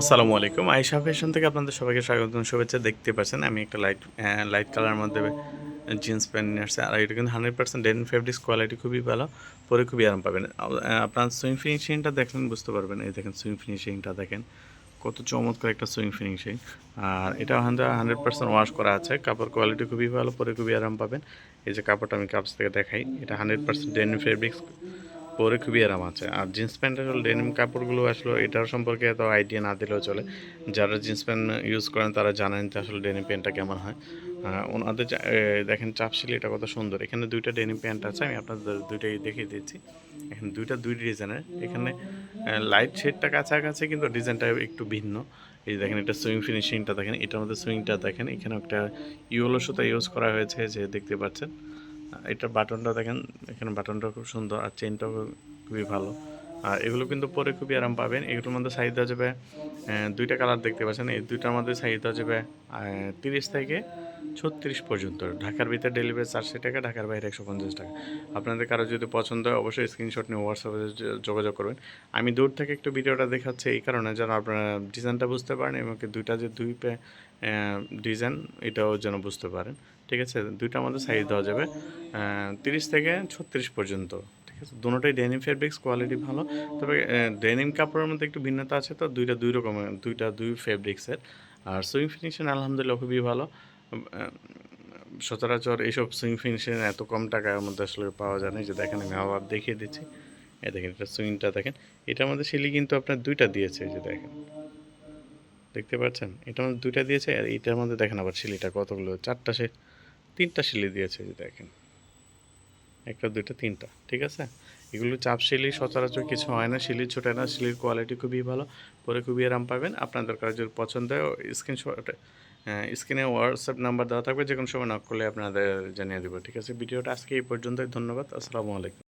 আসসালামু আলাইকুম। আইসা ফ্যাশন থেকে আপনাদের সবাইকে স্বাগত। শুভেচ্ছা দেখতে পাচ্ছেন আমি একটা লাইট লাইট কালার মধ্যে জিন্স প্যান্ট নিয়ে আসছে। আর এটা কিন্তু hundred percent den fabrics quality খুবই ভালো, পরে খুবই আরাম পাবেন। আপনার সুইং ফিনিশিংটা দেখলেন বুঝতে পারবেন। এই দেখেন সুইং ফিনিশিংটা দেখেন, কত চমৎকার একটা সুইং ফিনিশিং আর এটা হান্ড্রেড পার্সেন্ট ওয়াশ করা আছে। কাপড় কোয়ালিটি খুবই ভালো, পরে খুবই আরাম পাবেন। এই যে কাপড়টা আমি কাপস থেকে দেখাই, এটা হান্ড্রেড পার্সেন্ট ডেন ফেব্রিক্স পরে খুবই আরাম আছে। আর জিন্স প্যান্টের ডেনিম কাপড়গুলো আসলে এটার সম্পর্কে এত আইডিয়া না দিলেও চলে। যারা জিন্স প্যান্ট ইউজ করেন, তারা জানেন যে আসলে ডেনিম প্যান্টটা কেমন হয়। ওনাদের দেখেন চাপশিলি এটা কত সুন্দর। এখানে দুইটা ডেনিম প্যান্ট আছে, আমি আপনাদের দুইটাই দেখিয়ে দিচ্ছি। এখানে দুইটা দুই ডিজাইনের এখানে লাইট শেডটা কাছাকাছি, কিন্তু ডিজাইনটা একটু ভিন্ন। এই দেখেন এটা সুইং ফিনিশিংটা দেখেন, এটার মধ্যে সুইংটা দেখেন। এখানে একটা ইউলো সুতা ইউজ করা হয়েছে, যে দেখতে পাচ্ছেন। এটার বাটনটা দেখেন, এখানে বাটনটা খুব সুন্দর আর চেনটাও খুবই ভালো। আর এগুলো কিন্তু পরে খুবই আরাম পাবেন। এগুলোর মধ্যে সাইজ দেওয়া যাবে দুইটা কালার দেখতে পাচ্ছেন। এই দুইটার মধ্যে সাইজ দেওয়া যাবে তিরিশ থেকে ছত্রিশ পর্যন্ত। ঢাকার ভিতরে ডেলিভারি চারশো টাকা, ঢাকার বাইরে একশো পঞ্চাশ টাকা। আপনাদের কারও যদি পছন্দ হয়, অবশ্যই স্ক্রিনশট নিয়ে হোয়াটসঅ্যাপে যোগাযোগ করবেন। আমি দূর থেকে একটু ভিডিওটা দেখাচ্ছি এই কারণে যেন আপনারা ডিজাইনটা বুঝতে পারেন এবং দুইটা যে দুই ডিজাইন, এটাও যেন বুঝতে পারেন। ঠিক আছে? দুইটা মধ্যে সাইজ দেওয়া যাবে। তিরিশ থেকে ছত্রিশ পর্যন্ত। ঠিক আছে? দুটোটাই ডেনিম ফেব্রিক্স কোয়ালিটি ভালো। তবে ডেনিম কাপড়ের মধ্যে একটু ভিন্নতা আছে তো, দুইটা দুই রকমের, দুইটা দুই ফেব্রিক্সের আর সুইং ফিনিশিং আলহামদুলিল্লাহ খুবই ভালো। সচরাচর এইসব সুইং ফিনিশিং এত কম টাকার মধ্যে আসলে পাওয়া যায় না। যে দেখেন আমি আবার দেখিয়ে দিচ্ছি। এই দেখেন এটা সুইংটা দেখেন। এটার মধ্যে শিলি কিন্তু আপনার দুইটা দিয়েছে যে দেখেন। দেখতে পাচ্ছেন? এটা মধ্যে দুইটা দিয়েছে আর এটার মধ্যে দেখেন আবার শিলিটা কতগুলো, চারটা সে তিনটা শিলি দিয়েছে যে দেখেন। একটা, দুইটা, তিনটা, ঠিক আছে? এগুলো চাপ শিলি সচরাচর কিছু হয় না। শিলি ছোটে না, শিলির কোয়ালিটি খুবই ভালো, পরে খুবই আরাম পাবেন। আপনাদের দরকার যদি পছন্দ হয় স্ক্রিনশট স্ক্রিনে হোয়াটসঅ্যাপ নাম্বার দেওয়া থাকবে যে কোনো সময় নক করলে আপনাদের জানিয়ে দেবো, ঠিক আছে? ভিডিওটা আজকে এই পর্যন্তই, ধন্যবাদ, আসসালামু আলাইকুম।